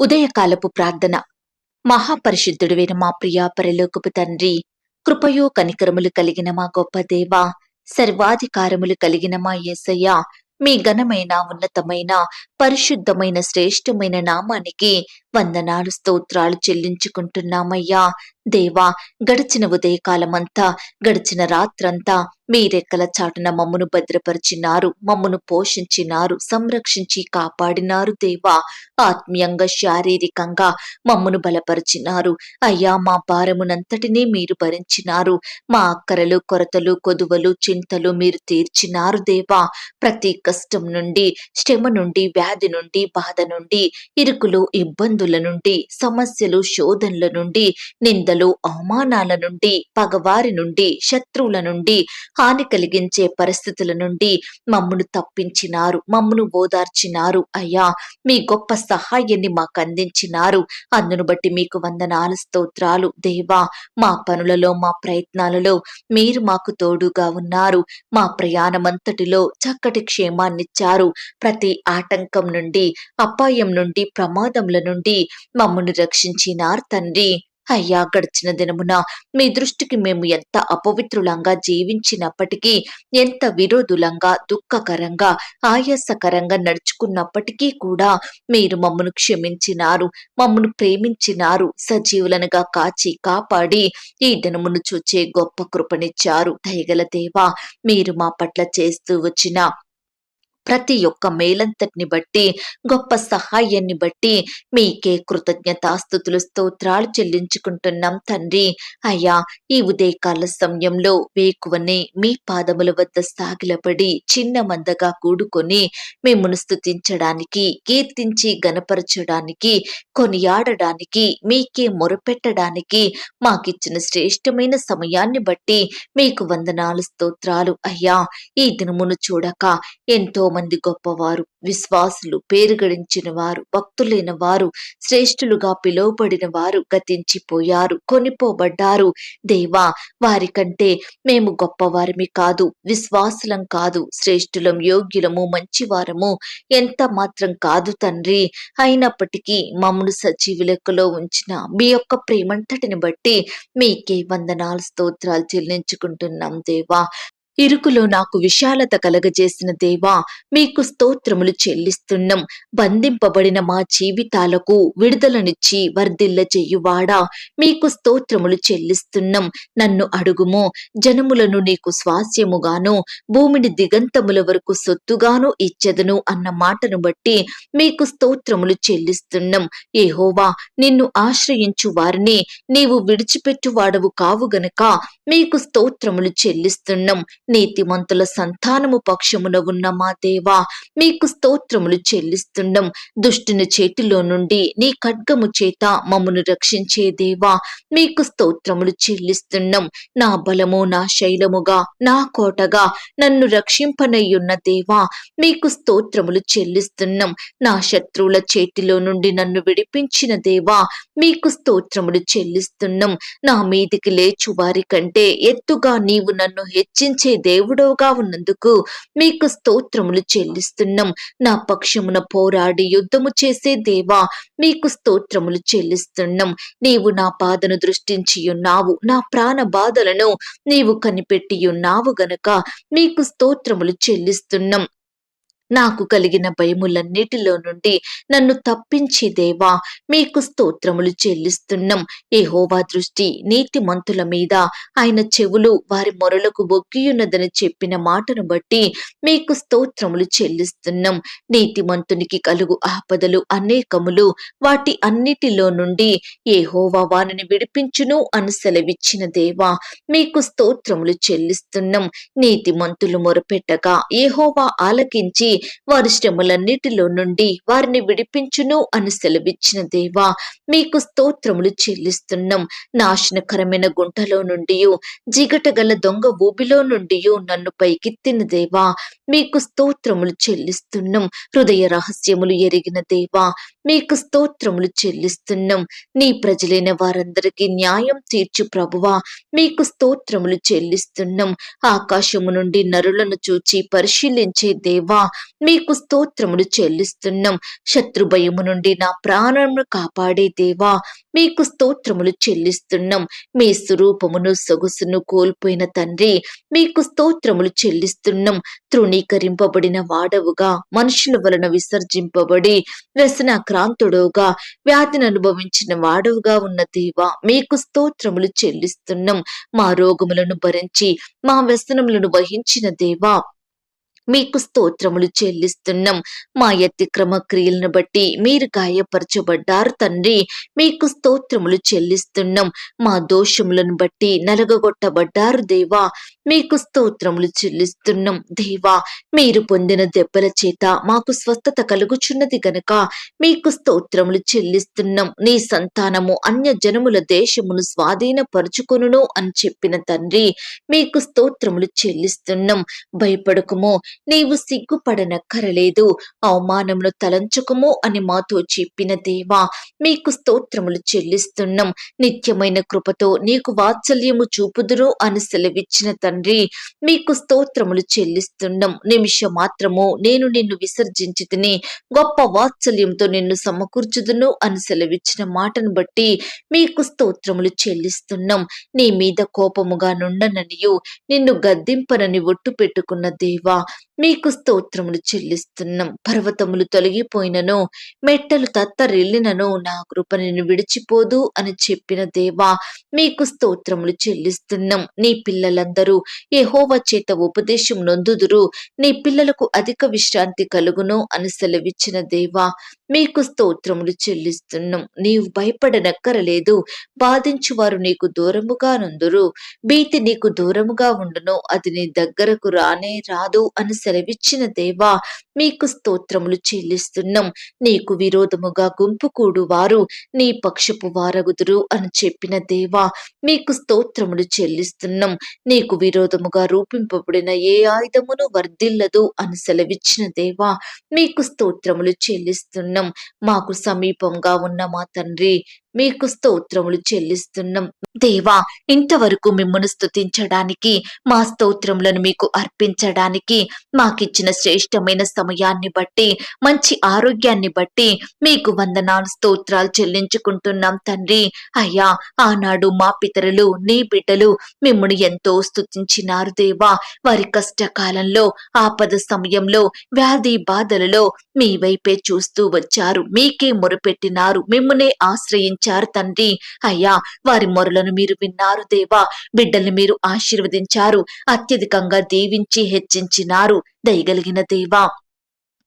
ఉదయకాలపు ప్రార్థన. మహాపరిశుద్ధుడువైన మా ప్రియా పరలోకపు తండ్రి కృపయో కనికరములు కలిగిన మా గొప్ప దేవ సర్వాధికారములు కలిగిన మా యేసయ్య మీ ఘనమైన ఉన్నతమైన పరిశుద్ధమైన శ్రేష్టమైన నామానికి వందనాలు స్తోత్రాలు చెల్లించుకుంటున్నామయ్యా. దేవా గడిచిన ఉదయకాలమంతా గడిచిన రాత్రంతా మీ రెక్కల చాటున మమ్మను భద్రపరిచినారు మమ్మను పోషించినారు సంరక్షించి కాపాడినారు దేవా. ఆత్మీయంగా శారీరకంగా మమ్మను బలపరిచినారు. అయ్యా మా భారమునంతటినీ మీరు భరించినారు. మా అక్కరలు కొరతలు కొదువలు చింతలు మీరు తీర్చినారు దేవా. ప్రతి కష్టం నుండి శ్రమ నుండి వ్యాధి నుండి బాధ నుండి ఇరుకులు ఇబ్బంది ఇబ్బందుల నుండి సమస్యలు శోధనల నుండి నిందలు అవమానాల నుండి పగవారి నుండి శత్రువుల నుండి హాని కలిగించే పరిస్థితుల నుండి మమ్మను తప్పించినారు మమ్మను ఓదార్చినారు. అయ్యా మీ గొప్ప సహాయాన్ని మాకు అందించినారు. అందును బట్టి మీకు వందనాల స్తోత్రాలు. దేవా మా పనులలో మా ప్రయత్నాలలో మీరు మాకు తోడుగా ఉన్నారు. మా ప్రయాణమంతటిలో చక్కటి క్షేమాన్నిచ్చారు. ప్రతి ఆటంకం నుండి అపాయం నుండి ప్రమాదముల నుండి మమ్మను రక్షించినారు తండ్రి. అయ్యా గడిచిన దినమున మీ దృష్టికి మేము ఎంత అపవిత్రులంగా జీవించినప్పటికీ ఎంత విరోధులంగా దుఃఖకరంగా ఆయాసకరంగా నడుచుకున్నప్పటికీ కూడా మీరు మమ్మను క్షమించినారు మమ్మను ప్రేమించినారు సజీవులనుగా కాచి కాపాడి ఈ దినమును చూచే గొప్ప కృపనిచ్చారు. దయగల దేవా మీరు మా పట్ల చేస్తూ వచ్చిన ప్రతి ఒక్క మేలంతటిని బట్టి గొప్ప సహాయాన్ని బట్టి మీకే కృతజ్ఞతాస్థుతులు స్తోత్రాలు చెల్లించుకుంటున్నాం తండ్రి. అయ్యా ఈ ఉదయకాల సమయంలో వేకువనే మీ పాదముల వద్ద సాగిలపడి చిన్న మందగా కూడుకొని మిమ్మను స్థుతించడానికి కీర్తించి గనపరచడానికి కొనియాడడానికి మీకే మొరపెట్టడానికి మాకిచ్చిన శ్రేష్టమైన సమయాన్ని బట్టి మీకు వందనాలు స్తోత్రాలు. అయ్యా ఈ దినమును చూడక ఎంతో మంది గొప్పవారు విశ్వాసులు పేరు గడించిన వారు భక్తులైన వారు శ్రేష్ఠులుగా పిలువబడిన వారు గతించిపోయారు కొనిపోబడ్డారు. దేవా వారికంటే మేము గొప్పవారిమి కాదు విశ్వాసులం కాదు శ్రేష్ఠులం యోగ్యులము మంచివారము ఎంత మాత్రం కాదు తండ్రి. అయినప్పటికీ మమ్మను సజీవ లెక్కలో ఉంచిన మీ యొక్క ప్రేమంతటిని బట్టి మీకే వందనాలు స్తోత్రాలు చెల్లించుకుంటున్నాం దేవా. ఇరుకులో నాకు విశాలత కలగజేసిన దేవా మీకు స్తోత్రములు చెల్లిస్తున్నాం. బంధింపబడిన మా జీవితాలకు విడుదలనిచ్చి వర్ధిల్ల చెయ్యువాడా మీకు స్తోత్రములు చెల్లిస్తున్నాం. నన్ను అడుగుము జనములను నీకు స్వాస్యముగాను భూమిని దిగంతముల వరకు సొత్తుగాను ఇచ్చదను అన్న మాటను బట్టి మీకు స్తోత్రములు చెల్లిస్తున్నాం. ఏహోవా నిన్ను ఆశ్రయించు వారిని నీవు విడిచిపెట్టువాడవు కావు గనక మీకు స్తోత్రములు చెల్లిస్తున్నాం. నీతిమంతుల సంతానము పక్షమున ఉన్న మా దేవా మీకు స్తోత్రములు చెల్లిస్తున్నాం దుష్టుని చేతిలో నుండి నీ ఖడ్గము చేత మమ్మను రక్షించే దేవా మీకు స్తోత్రములు చెల్లిస్తున్నాం నా బలము నా శైలముగా నా కోటగా నన్ను రక్షింపనయ్యున్న దేవా మీకు స్తోత్రములు చెల్లిస్తున్నాం నా శత్రువుల చేతిలో నుండి నన్ను విడిపించిన దేవా మీకు స్తోత్రములు చెల్లిస్తున్నాం నా మీదికి లేచు వారి కంటే ఎత్తుగా నీవు నన్ను హెచ్చించే దేవుడవుగా ఉన్నందుకు మీకు స్తోత్రములు చెల్లిస్తున్నాం. నా పక్షమున పోరాడి యుద్ధము చేసే దేవా మీకు స్తోత్రములు చెల్లిస్తున్నాం. నీవు నా బాధను దృష్టించి ఉన్నావు నా ప్రాణ బాధలను నీవు కనిపెట్టి ఉన్నావు గనక మీకు స్తోత్రములు చెల్లిస్తున్నాం. నాకు కలిగిన భయములన్నిటిలో నుండి నన్ను తప్పించే దేవా మీకు స్తోత్రములు చెల్లిస్తున్నాం. ఏహోవా దృష్టి నీతిమంతుల మీద ఆయన చెవులు వారి మొరలకు బొగ్గియున్నదని చెప్పిన మాటను బట్టి మీకు స్తోత్రములు చెల్లిస్తున్నాం. నీతిమంతునికి కలుగు ఆపదలు అనేకములు వాటి అన్నిటిలో నుండి ఏహోవా వారిని విడిపించును అని సెలవిచ్చిన దేవా మీకు స్తోత్రములు చెల్లిస్తున్నాం. నీతిమంతులు మొరపెట్టగా ఏహోవా ఆలకించి వారి శ్రమలన్నిటిలో నుండి వారిని విడిపించును అని సెలవిచ్చిన దేవా మీకు స్తోత్రములు చెల్లిస్తున్నాం. నాశనకరమైన గుంటలో నుండి జిగటగల దొంగ ఊబిలో నుండి నన్ను పైకెత్తిన దేవా. మీకు స్తోత్రములు చెల్లిస్తున్నాం. హృదయ రహస్యములు ఎరిగిన దేవా మీకు స్తోత్రములు చెల్లిస్తున్నాం. నీ ప్రజలైన వారందరికీ న్యాయం తీర్చు ప్రభువా. మీకు స్తోత్రములు చెల్లిస్తున్నాం. ఆకాశము నుండి నరులను చూచి పరిశీలించే దేవా మీకు స్తోత్రములు చెల్లిస్తున్నాం. శత్రు భయము నుండి నా ప్రాణమును కాపాడే దేవా మీకు స్తోత్రములు చెల్లిస్తున్నాం. మీ స్వరూపమును సొగసును కోల్పోయిన తండ్రి మీకు స్తోత్రములు చెల్లిస్తున్నాం. తృణీకరింపబడిన వాడవుగా మనుషుల వలన విసర్జింపబడి ఆక్రాంతుడుగా వ్యాధిని అనుభవించిన వాడవుగా ఉన్న దేవా మీకు స్తోత్రములు చెల్లిస్తున్నాం. మా రోగములను భరించి మా వ్యసనములను వహించిన దేవా మీకు స్తోత్రములు చెల్లిస్తున్నాం. మా అతిక్రమ క్రియలను బట్టి మీరు గాయపరచబడ్డారు తండ్రి. మీకు స్తోత్రములు చెల్లిస్తున్నాం. మా దోషములను బట్టి నలగగొట్టబడ్డారు దేవా. మీకు స్తోత్రములు చెల్లిస్తున్నాం. దేవా మీరు పొందిన దెబ్బల చేత మాకు స్వస్థత కలుగుచున్నది గనుక మీకు స్తోత్రములు చెల్లిస్తున్నాం. నీ సంతానము అన్య జనముల దేశమును స్వాధీనపరుచుకొనును అని చెప్పిన తండ్రి మీకు స్తోత్రములు చెల్లిస్తున్నాం. భయపడకుము. నీవు సిగ్గుపడనక్కరలేదు అవమానమును తలంచుకుము అని మాతో చెప్పిన దేవా మీకు స్తోత్రములు చెల్లిస్తున్నాం. నిత్యమైన కృపతో నీకు వాత్సల్యము చూపుదురు అని సెలవిచ్చిన తండ్రి మీకు స్తోత్రములు చెల్లిస్తున్నాం. నిమిష మాత్రము నేను నిన్ను విసర్జించి తిని గొప్ప వాత్సల్యంతో నిన్ను సమకూర్చుదును అని సెలవిచ్చిన మాటను బట్టి మీకు స్తోత్రములు చెల్లిస్తున్నాం. నీ మీద కోపముగా నుండననియు నిన్ను గద్దింపనని ఒట్టు పెట్టుకున్న దేవా మీకు స్తోత్రములు చెల్లిస్తున్నాం. పర్వతములు తొలగిపోయినను మెట్టలు తత్తరిల్లినను నా కృప నేను విడిచిపోదు అని చెప్పిన దేవా మీకు స్తోత్రములు చెల్లిస్తున్నాం. నీ పిల్లలందరూ యెహోవా చేత ఉపదేశం నొందుదురు. నీ పిల్లలకు అధిక విశ్రాంతి కలుగును అని సెలవిచ్చిన దేవా మీకు స్తోత్రములు చెల్లిస్తున్నాం. నీవు భయపడనక్కరలేదు. బాధించువారు నీకు దూరముగా నుందురు. భీతి నీకు దూరముగా ఉండును. అది నీ దగ్గరకు రానే రాదు అని 사람들의 미치는 데이버 మీకు స్తోత్రములు చెల్లిస్తున్నాం. నీకు విరోధముగా గుంపు కూడువారు. నీ పక్షపు వారగుదురు అని చెప్పిన దేవా మీకు స్తోత్రములు చెల్లిస్తున్నాం. నీకు విరోధముగా రూపింపబడిన ఏ ఆయుధమును వర్ధిల్లదు అని సెలవిచ్చిన దేవా మీకు స్తోత్రములు చెల్లిస్తున్నాం. మాకు సమీపంగా ఉన్న మా తండ్రి మీకు స్తోత్రములు చెల్లిస్తున్నాం. దేవా ఇంతవరకు మిమ్మల్ని స్తుతించడానికి మా స్తోత్రములను మీకు అర్పించడానికి మాకిచ్చిన శ్రేష్టమైన సమయాన్ని బట్టి మంచి ఆరోగ్యాన్ని బట్టి మీకు వందనాలు స్తోత్రాలు చెల్లించుకుంటున్నాం తండ్రి. అయ్యా ఆనాడు మా పితరులు నీ బిడ్డలు మిమ్మల్ని ఎంతో స్తుతించినారు దేవా. వారి కష్టకాలంలో ఆపద సమయంలో వ్యాధి బాధలలో మీ వైపే చూస్తూ వచ్చారు. మీకే మొరపెట్టినారు. మిమ్మల్నే ఆశ్రయించారు తండ్రి. అయ్యా వారి మొరలను మీరు విన్నారు దేవా. బిడ్డల్ని మీరు ఆశీర్వదించారు. అత్యధికంగా దీవించి హెచ్చించినారు. దయగలిగిన దేవా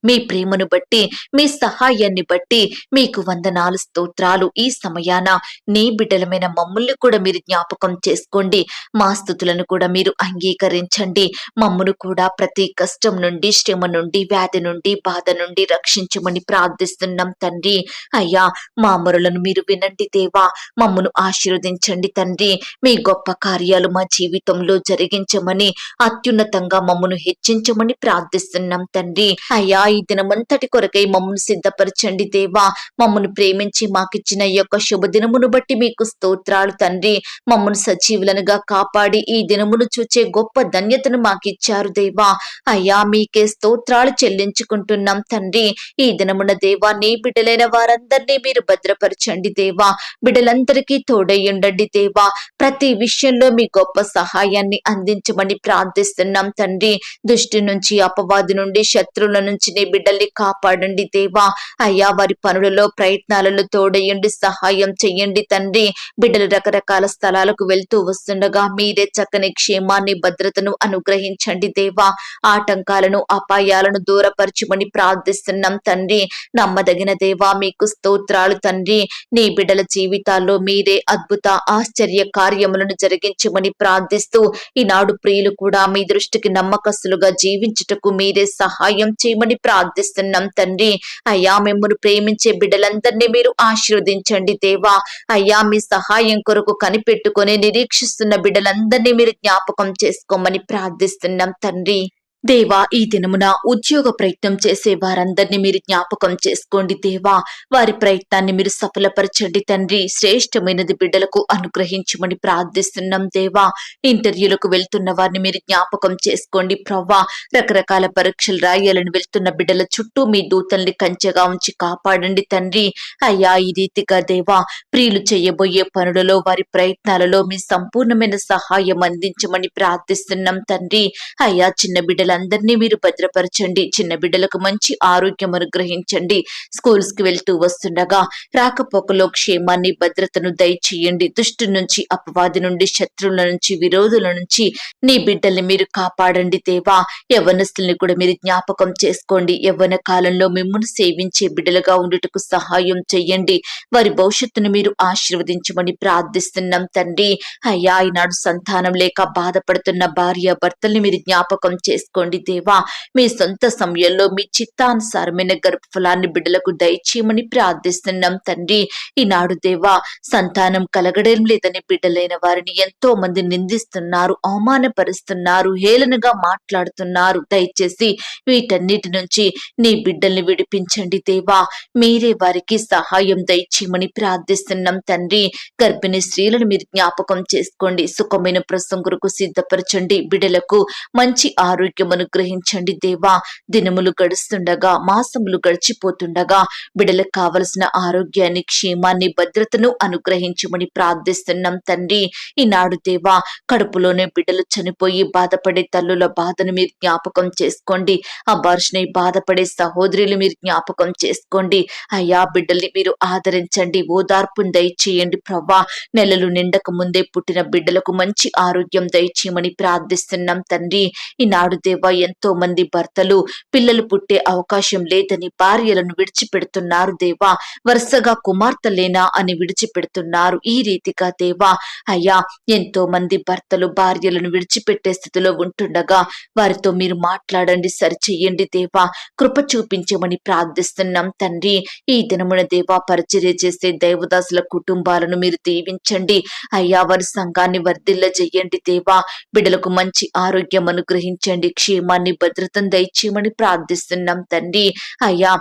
మీ ప్రేమను బట్టి మీ సహాయాన్ని బట్టి మీకు వందనాలు స్తోత్రాలు ఈ సమయాన. నీ బిడ్డలమైన మమ్మల్ని కూడా మీరు జ్ఞాపకం చేసుకోండి. మా స్థుతులను కూడా మీరు అంగీకరించండి. మమ్మను కూడా ప్రతి కష్టం నుండి శ్రమ నుండి వ్యాధి నుండి బాధ నుండి రక్షించమని ప్రార్థిస్తున్నాం తండ్రి. అయ్యా మా మొరలను మీరు వినండి దేవా. మమ్మను ఆశీర్వదించండి తండ్రి. మీ గొప్ప కార్యాలు మా జీవితంలో జరిగించమని అత్యున్నతంగా మమ్మను హెచ్చించమని ప్రార్థిస్తున్నాం తండ్రి. అయ్యా ఈ దినమంతటి కొరకై మమ్మను సిద్ధపరచండి దేవా. మమ్మను ప్రేమించి మాకిచ్చిన ఈ యొక్క శుభ దినమును బట్టి మీకు స్తోత్రాలు తండ్రి. మమ్మను సజీవులనుగా కాపాడి ఈ దినమును చూచే గొప్ప ధన్యతను మాకిచ్చారు దేవా. అయ్యా మీకే స్తోత్రాలు చెల్లించుకుంటున్నాం తండ్రి. ఈ దినమున దేవా నీ బిడ్డలైన వారందరినీ మీరు భద్రపరచండి దేవా. బిడ్డలందరికీ తోడయ్యుండండి దేవా. ప్రతి విషయంలో మీ గొప్ప సహాయాన్ని అందించమని ప్రార్థిస్తున్నాం తండ్రి. దుష్టి నుంచి అపవాది నుండి శత్రువుల నుంచి నీ నీ బిడ్డల్ని కాపాడండి దేవా. అయ్యా వారి పనులలో ప్రయత్నాలలో తోడయండి సహాయం చెయ్యండి తండ్రి. బిడ్డలు రకరకాల స్థలాలకు వెళ్తూ వస్తుండగా మీరే చక్కని క్షేమాన్ని భద్రతను అనుగ్రహించండి దేవా. ఆటంకాలను అపాయాలను దూరపరచుమని ప్రార్థిస్తున్నాం తండ్రి. నమ్మదగిన దేవా మీకు స్తోత్రాలు తండ్రి. నీ బిడ్డల జీవితాల్లో మీరే అద్భుత ఆశ్చర్య కార్యములను జరిగించమని ప్రార్థిస్తూ ఈనాడు ప్రియులు కూడా మీ దృష్టికి నమ్మకస్తులుగా జీవించుటకు మీరే సహాయం చేయమని ప్రార్థిస్తున్నాం తండ్రి. అయ్యా మిమ్మల్ని ప్రేమించే బిడ్డలందరినీ మీరు ఆశీర్వదించండి దేవా. అయ్యా మీ సహాయం కొరకు కనిపెట్టుకొని నిరీక్షిస్తున్న బిడ్డలందరినీ మీరు జ్ఞాపకం చేసుకోమని ప్రార్థిస్తున్నాం తండ్రి. దేవా ఈ దినమున ఉద్యోగ ప్రయత్నం చేసే వారందరినీ మీరు జ్ఞాపకం చేసుకోండి దేవా. వారి ప్రయత్నాన్ని మీరు సఫలపరచండి తండ్రి. శ్రేష్టమైనది బిడ్డలకు అనుగ్రహించమని ప్రార్థిస్తున్నాం దేవా. ఇంటర్వ్యూలకు వెళ్తున్న వారిని మీరు జ్ఞాపకం చేసుకోండి ప్రవ్వా. రకరకాల పరీక్షలు రాయాలని వెళ్తున్న బిడ్డల చుట్టూ మీ దూతల్ని కంచెగా ఉంచి కాపాడండి తండ్రి. అయ్యా ఈ రీతిగా దేవా ప్రియులు చేయబోయే పనులలో వారి ప్రయత్నాలలో మీ సంపూర్ణమైన సహాయం అందించమని ప్రార్థిస్తున్నాం తండ్రి. అయ్యా చిన్న బిడ్డల బిడ్డలందరినీ మీరు భద్రపరచండి. చిన్న బిడ్డలకు మంచి ఆరోగ్యం అనుగ్రహించండి. స్కూల్స్కి వెళ్తూ వస్తుండగా రాకపోకలో క్షేమాన్ని భద్రతను దయచేయండి. దుష్టు నుంచి అపవాది నుండి శత్రువుల నుంచి విరోధుల నుంచి నీ బిడ్డల్ని మీరు కాపాడండి దేవా. యవ్వనస్తుల్ని కూడా మీరు జ్ఞాపకం చేసుకోండి. యవ్వన కాలంలో మిమ్మల్ని సేవించే బిడ్డలుగా ఉండుటకు సహాయం చెయ్యండి. వారి భవిష్యత్తును మీరు ఆశీర్వదించమని ప్రార్థిస్తున్నాం తండ్రి. అయ్యా ఈనాడు సంతానం లేక బాధపడుతున్న భార్య భర్తల్ని మీరు జ్ఞాపకం చేసుకోండి. దేవా. మీ సొంత సమయంలో మీ చిత్తానుసారమైన గర్భఫలాన్ని బిడ్డలకు దయచేయమని ప్రార్థిస్తున్నాం తండ్రి. ఈనాడు దేవా సంతానం కలగడం లేదని బిడ్డలైన వారిని ఎంతో మంది నిందిస్తున్నారు అవమానపరుస్తున్నారు హేళనగా మాట్లాడుతున్నారు. దయచేసి వీటన్నిటి నుంచి నీ బిడ్డల్ని విడిపించండి దేవా. మీరే వారికి సహాయం దయచేయమని ప్రార్థిస్తున్నాం తండ్రి. గర్భిణీ స్త్రీలను మీరు జ్ఞాపకం చేసుకోండి. సుఖమైన ప్రసంగులకు సిద్ధపరచండి. బిడ్డలకు మంచి ఆరోగ్యం అనుగ్రహించండి దేవా. దినములు గడుస్తుండగా మాసములు గడిచిపోతుండగా బిడ్డలకు కావలసిన ఆరోగ్యాన్ని క్షేమాన్ని భద్రతను అనుగ్రహించమని ప్రార్థిస్తున్నాం తండ్రి. ఈనాడు దేవా కడుపులోనే బిడ్డలు చనిపోయి బాధపడే తల్లుల బాధను మీరు జ్ఞాపకం చేసుకోండి. ఆ బార్షనై బాధపడే సహోదరులు మీరు జ్ఞాపకం చేసుకోండి. అయ్యా బిడ్డల్ని మీరు ఆదరించండి. ఓదార్పును దయచేయండి ప్రవ్వా. నెలలు నిండక ముందే పుట్టిన బిడ్డలకు మంచి ఆరోగ్యం దయచేయమని ప్రార్థిస్తున్నాం తండ్రి. ఈనాడు దేవా ఎంతో మంది భర్తలు పిల్లలు పుట్టే అవకాశం లేదని భార్యలను విడిచిపెడుతున్నారు దేవా. వరుసగా కుమార్తెలేనా అని విడిచిపెడుతున్నారు ఈ రీతిగా దేవా. అయ్యా ఎంతో మంది భర్తలు భార్యలను విడిచిపెట్టే స్థితిలో ఉంటుండగా వారితో మీరు మాట్లాడండి సరిచేయండి దేవా. కృప చూపించమని ప్రార్థిస్తున్నాం తండ్రి. ఈ దినమున దేవా పరిచర్య చేసే దైవదాసుల కుటుంబాలను మీరు దీవించండి. అయ్యా వారి సంఘాన్ని వర్ధిల్ల చెయ్యండి దేవా. బిడ్డలకు మంచి ఆరోగ్యం అనుగ్రహించండి. క్షేమాన్ని భద్రతను దయచేయమని ప్రార్థిస్తున్నాం తండ్రి. అయ్యా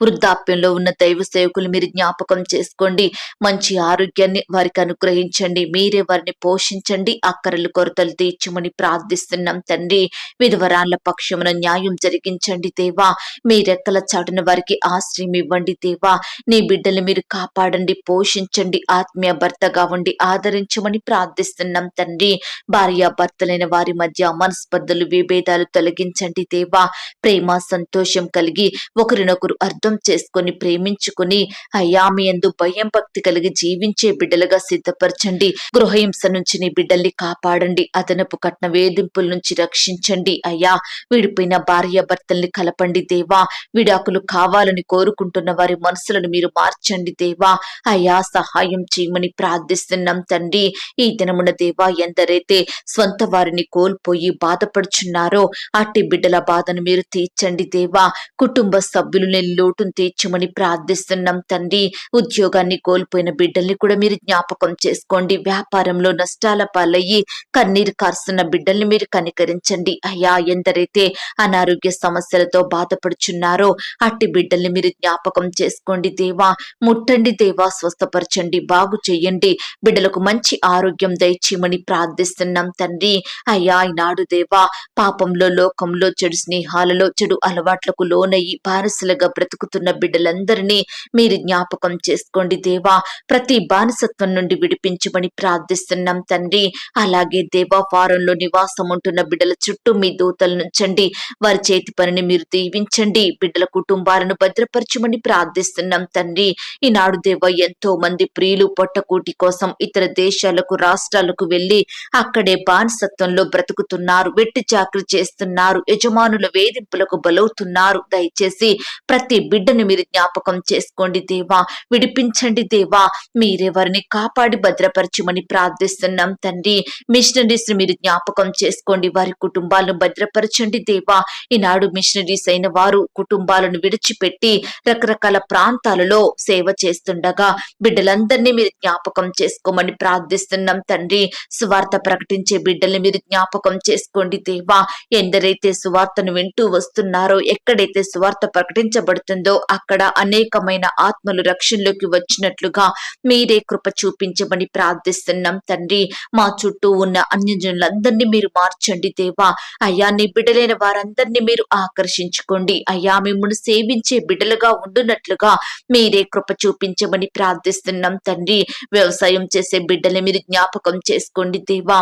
వృద్ధాప్యంలో ఉన్న దైవ సేవకులు మీరు జ్ఞాపకం చేసుకోండి. మంచి ఆరోగ్యాన్ని వారికి అనుగ్రహించండి. మీరే వారిని పోషించండి. అక్కరలు కొరతలు తీర్చమని ప్రార్థిస్తున్నాం తండ్రి. విధవరాళ్ళ పక్షమున న్యాయం జరిగించండి దేవా. మీ రెక్కల చాటున వారికి ఆశ్రయం ఇవ్వండి దేవా. నీ బిడ్డలు మీరు కాపాడండి పోషించండి. ఆత్మీయ భర్తగా ఉండి ఆదరించమని ప్రార్థిస్తున్నాం తండ్రి. భార్య భర్తలైన వారి మధ్య మనస్పర్ధలు విభేదాలు తొలగించండి దేవా. ప్రేమ సంతోషం కలిగి ఒకరినొకరు అర్థం చేసుకొని ప్రేమించుకొని అయ్యా అయామి ఎందు భయం భక్తి కలిగి జీవించే బిడ్డలుగా సిద్ధపరచండి. గృహహింస నుంచి నీ బిడ్డల్ని కాపాడండి. అదనపు కట్న వేధింపుల నుంచి రక్షించండి. అయ్యా విడిపోయిన భార్య భర్తల్ని కలపండి దేవా. విడాకులు కావాలని కోరుకుంటున్న వారి మనసులను మీరు మార్చండి దేవా. అయ్యా సహాయం చేయమని ప్రార్థిస్తున్నాం తండ్రి. ఈ దినమున దేవా ఎందరైతే స్వంత వారిని కోల్పోయి బాధపడుచున్నారో అట్టి బిడ్డల బాధను మీరు తీర్చండి దేవా. కుటుంబ సభ్యులు నేను లోటును తీర్చమని ప్రార్థిస్తున్నాం తండ్రి. ఉద్యోగాన్ని కోల్పోయిన బిడ్డల్ని కూడా మీరు జ్ఞాపకం చేసుకోండి. వ్యాపారంలో నష్టాల పాలయ్యి కన్నీరు కారుస్తున్న బిడ్డల్ని మీరు కనికరించండి. అయ్యా ఎందరైతే అనారోగ్య సమస్యలతో బాధపడుచున్నారో అట్టి బిడ్డల్ని మీరు జ్ఞాపకం చేసుకోండి దేవా. ముట్టండి దేవా స్వస్థపరచండి బాగు చేయండి. బిడ్డలకు మంచి ఆరోగ్యం దయచేయమని ప్రార్థిస్తున్నాం తండ్రి. అయ్యా ఈనాడు దేవా పాపంలో లోకంలో చెడు స్నేహాలలో చెడు అలవాట్లకు లోనయ్యి బానిసలుగా బ్రతుకుతున్న బిడ్డలందరినీ మీరు జ్ఞాపకం చేసుకోండి దేవా. ప్రతి బానిసత్వం నుండి విడిపించమని ప్రార్థిస్తున్నాం తండ్రి. అలాగే దేవా ఫారంలో నివాసం ఉంటున్న బిడ్డల చుట్టూ మీ దూతలు నుంచండి వారి చేతి పనిని మీరు దీవించండి. బిడ్డల కుటుంబాలను భద్రపరచమని ప్రార్థిస్తున్నాం తండ్రి. ఈనాడు దేవ ఎంతో మంది ప్రియులు పొట్టకూటి కోసం ఇతర దేశాలకు రాష్ట్రాలకు వెళ్ళి అక్కడే బానిసత్వంలో బ్రతుకుతున్నారు. వెట్టి చాకరీ చేస్తున్నారు. యజమానుల వేధింపులకు బలవుతున్నారు. దయచేసి ప్రతి బిడ్డను మీరు జ్ఞాపకం చేసుకోండి దేవా. విడిపించండి దేవా. మీరెవరిని కాపాడి భద్రపరచమని ప్రార్థిస్తున్నాం తండ్రి. మిషనరీస్ మీరు జ్ఞాపకం చేసుకోండి. వారి కుటుంబాలను భద్రపరచండి దేవా. ఈనాడు మిషనరీస్ అయిన వారు కుటుంబాలను విడిచిపెట్టి రకరకాల ప్రాంతాలలో సేవ చేస్తుండగా బిడ్డలందరినీ మీరు జ్ఞాపకం చేసుకోమని ప్రార్థిస్తున్నాం తండ్రి. సువార్త ప్రకటించే బిడ్డల్ని మీరు జ్ఞాపకం చేసుకోండి దేవా. ఎందరైతే సువార్తను వింటూ వస్తున్నారో ఎక్కడైతే సువార్త ప్రకటించబడుతుందో అక్కడ అనేకమైన ఆత్మలు రక్షణలోకి వచ్చినట్లుగా మీరే కృప చూపించమని ప్రార్థిస్తున్నాం తండ్రి. మా చుట్టూ ఉన్న అన్యజనులందరినీ మీరు మార్చండి దేవా. అయ్యా నీ బిడ్డలైన వారందరినీ మీరు ఆకర్షించుకోండి. అయ్యా మిమ్మల్ని సేవించే బిడ్డలుగా ఉండునట్లుగా మీరే కృప చూపించమని ప్రార్థిస్తున్నాం తండ్రి. వ్యవసాయం చేసే బిడ్డలు మీరు జ్ఞాపకం చేసుకోండి దేవా.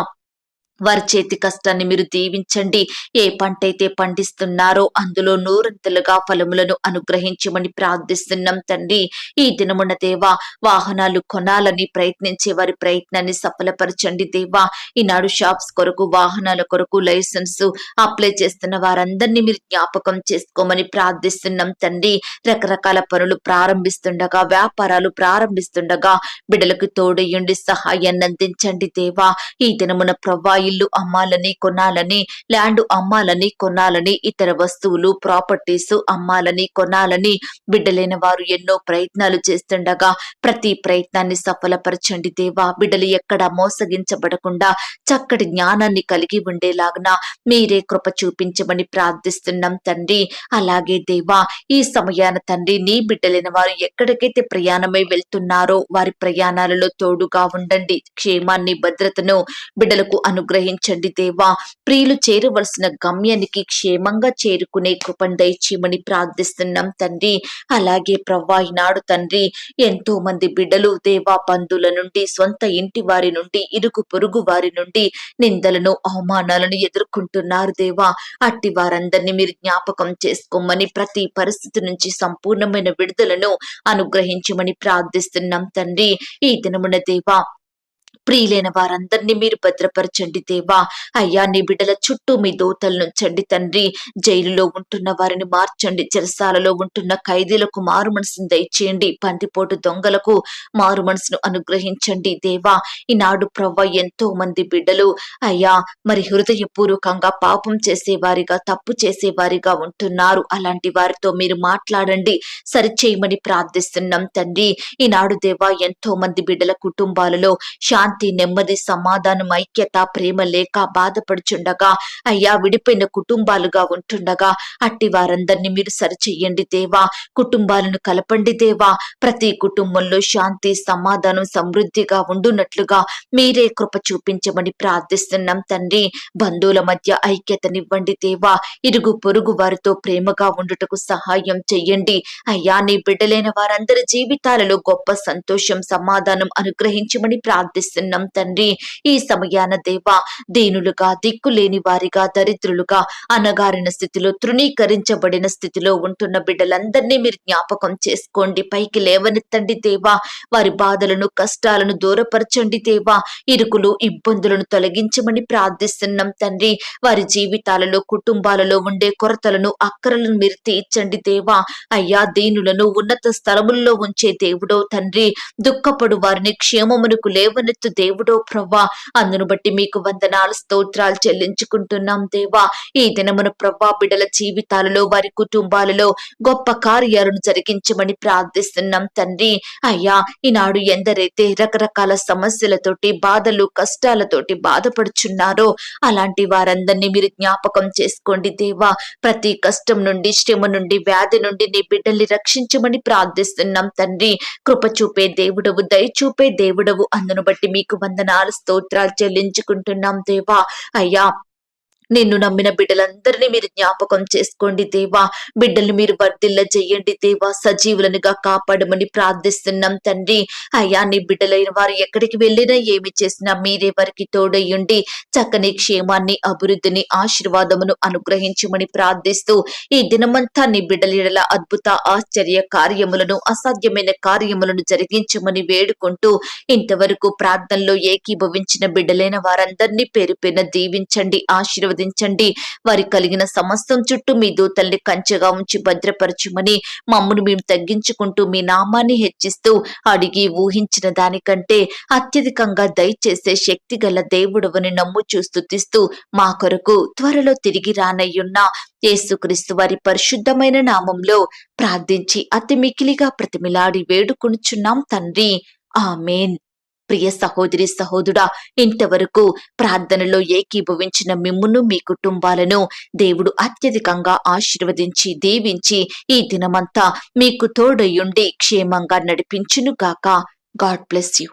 వారి చేతి కష్టాన్ని మీరు దీవించండి. ఏ పంట అయితే పండిస్తున్నారో అందులో నూరంతలుగా ఫలములను అనుగ్రహించమని ప్రార్థిస్తున్నాం తండ్రి. ఈ దినమున దేవా వాహనాలు కొనాలని ప్రయత్నించే వారి ప్రయత్నాన్ని సఫలపరచండి దేవా. ఈనాడు షాప్స్ కొరకు వాహనాల కొరకు లైసెన్స్ అప్లై చేస్తున్న వారందరినీ మీరు జ్ఞాపకం చేసుకోమని ప్రార్థిస్తున్నాం తండ్రి. రకరకాల పనులు ప్రారంభిస్తుండగా వ్యాపారాలు ప్రారంభిస్తుండగా బిడ్డలకు తోడయుండి సహాయాన్ని అందించండి దేవా. ఈ దినమున ప్రవ్వా ఇల్లు అమ్మాలని కొనాలని ల్యాండ్ అమ్మాలని కొనాలని ఇతర వస్తువులు ప్రాపర్టీస్ అమ్మాలని కొనాలని బిడ్డలైన వారు ఎన్నో ప్రయత్నాలు చేస్తుండగా ప్రతి ప్రయత్నాన్ని సఫలపరచండి దేవా. బిడ్డలు ఎక్కడ మోసగించబడకుండా చక్కటి జ్ఞానాన్ని కలిగి ఉండేలాగున మీరే కృప చూపించమని ప్రార్థిస్తున్నాం తండ్రి. అలాగే దేవా ఈ సమయాన తండ్రి నీ బిడ్డలైన వారు ఎక్కడికైతే ప్రయాణమై వెళ్తున్నారో వారి ప్రయాణాలలో తోడుగా ఉండండి. క్షేమాన్ని భద్రతను బిడ్డలకు అనుగ్రహించండి దేవా. ప్రియులు చేరవలసిన గమ్యానికి క్షేమంగా చేరుకునే కృపను దయచేయమని ప్రార్థిస్తున్నాం తండ్రి. అలాగే ప్రవ్వా ఈనాడు తండ్రి ఎంతో మంది బిడ్డలు దేవా బంధువుల నుండి సొంత ఇంటి వారి నుండి ఇరుగు పొరుగు వారి నుండి నిందలను అవమానాలను ఎదుర్కొంటున్నారు దేవా. అట్టి వారందరినీ మీరు జ్ఞాపకం చేసుకోమని ప్రతి పరిస్థితి నుంచి సంపూర్ణమైన విడుదలను అనుగ్రహించమని ప్రార్థిస్తున్నాం తండ్రి. ఈ దినమున దేవా ప్రియులైన వారందరినీ మీరు భద్రపరచండి దేవా. అయ్యా నీ బిడ్డల చుట్టూ మీ దోతలు తండ్రి. జైలులో ఉంటున్న వారిని మార్చండి. చెరసాలలో ఉంటున్న ఖైదీలకు మారు మనసును దయచేయండి. పందిపోటు దొంగలకు మారు మనసును అనుగ్రహించండి దేవా. ఈనాడు ప్రవ్వ ఎంతో మంది బిడ్డలు. అయ్యా మరి హృదయపూర్వకంగా పాపం చేసేవారిగా తప్పు చేసేవారిగా ఉంటున్నారు. అలాంటి వారితో మీరు మాట్లాడండి. సరిచేయమని ప్రార్థిస్తున్నాం తండ్రి. ఈనాడు దేవా ఎంతో మంది బిడ్డల కుటుంబాలలో శాంతి నెమ్మది సమాధానం ఐక్యత ప్రేమ లేక బాధపడుచుండగా అయ్యా విడిపోయిన కుటుంబాలుగా ఉంటుండగా అట్టి వారందరినీ మీరు సరిచెయ్యండి దేవా. కుటుంబాలను కలపండి దేవా. ప్రతి కుటుంబంలో శాంతి సమాధానం సమృద్ధిగా ఉండునట్లుగా మీరే కృప చూపించమని ప్రార్థిస్తున్నాం తండ్రి. బంధువుల మధ్య ఐక్యతనివ్వండి దేవా. ఇరుగు పొరుగు వారితో ప్రేమగా ఉండుటకు సహాయం చెయ్యండి. అయ్యా నీ బిడ్డలైన వారందరి జీవితాలలో గొప్ప సంతోషం సమాధానం అనుగ్రహించమని ప్రార్థిస్తున్నాం. తండ్రి. ఈ సమయాన దేవా దీనులుగా దిక్కులేని వారిగా దరిద్రులుగా అనగారిన స్థితిలో తృణీకరించబడిన స్థితిలో ఉంటున్న బిడ్డలందరినీ మీరు జ్ఞాపకం చేసుకోండి. పైకి లేవనెత్తండి దేవా. వారి బాధలను కష్టాలను దూరపరచండి దేవా. ఇరుకులు ఇబ్బందులను తొలగించమని ప్రార్థిస్తున్నాం తండ్రి. వారి జీవితాలలో కుటుంబాలలో ఉండే కొరతలను అక్కరలను మీరు తీర్చండి దేవా. అయ్యా దీనులను ఉన్నత స్థలముల్లో ఉంచే దేవుడో తండ్రి. దుఃఖపడు వారిని క్షేమమునకు లేవనెత్తు దేవుడో ప్రవ్వా అందును బట్టి మీకు వందనాలు స్తోత్రాలు చెల్లించుకుంటున్నాం దేవా. ఈ దినమున ప్రవ్వా బిడల జీవితాలలో వారి కుటుంబాలలో గొప్ప కార్యాలను జరిగించమని ప్రార్థిస్తున్నాం తండ్రి. అయ్యా ఈనాడు ఎందరైతే రకరకాల సమస్యలతోటి బాధలు కష్టాలతోటి బాధపడుచున్నారో అలాంటి వారందరినీ మీరు జ్ఞాపకం చేసుకోండి దేవా. ప్రతి కష్టం నుండి శ్రమ నుండి వ్యాధి నుండి నీ బిడ్డల్ని రక్షించమని ప్రార్థిస్తున్నాం తండ్రి. కృప చూపే దేవుడవు దయ చూపే దేవుడవు అందును బట్టి మీకు వందనాలు స్తోత్రాలు చెల్లించుకుంటున్నాం దేవా. అయ్యా నిన్ను నమ్మిన బిడ్డలందరినీ మీరు జ్ఞాపకం చేసుకోండి దేవా. బిడ్డల్ని మీరు వర్ధిల్ల చెయ్యండి దేవా. సజీవులనుగా కాపాడమని ప్రార్థిస్తున్నాం తండ్రి. అయ్యా నీ బిడ్డలైన వారు ఎక్కడికి వెళ్ళినా ఏమి చేసినా మీరే వారికి తోడయ్యుండి చక్కని క్షేమాన్ని అభివృద్ధిని ఆశీర్వాదమును అనుగ్రహించమని ప్రార్థిస్తూ ఈ దినమంతా నీ బిడ్డల అద్భుత ఆశ్చర్య కార్యములను అసాధ్యమైన కార్యములను జరిగించమని వేడుకుంటూ ఇంతవరకు ప్రార్థనలో ఏకీభవించిన బిడ్డలైన వారందరినీ పేరు పైన దీవించండి ఆశీర్వదించండి. ఆశీర్వదించండి వారి కలిగిన సమస్తం చుట్టూ మీ దూతల్ని కంచెగా ఉంచి భద్రపరచుమని మమ్మను మేము తగ్గించుకుంటూ మీ నామాన్ని హెచ్చిస్తూ అడిగి ఊహించిన దానికంటే అత్యధికంగా దయచేసే శక్తి గల దేవుడవని నమ్ము చూస్తుతిస్తూ మా కొరకు త్వరలో తిరిగి రానయ్యున్న యేసుక్రీస్తు వారి పరిశుద్ధమైన నామంలో ప్రార్థించి అతి మికిలిగా ప్రతిమిలాడి వేడుకొనుచున్నాం తండ్రి. ఆమెన్. ప్రియ సహోదరి సహోదుడా ఇంతవరకు ప్రార్థనలో ఏకీభవించిన మిమ్మును మీ కుటుంబాలను దేవుడు అత్యధికంగా ఆశీర్వదించి దీవించి ఈ దినమంతా మీకు తోడయుండి క్షేమంగా నడిపించును గాక. God bless you.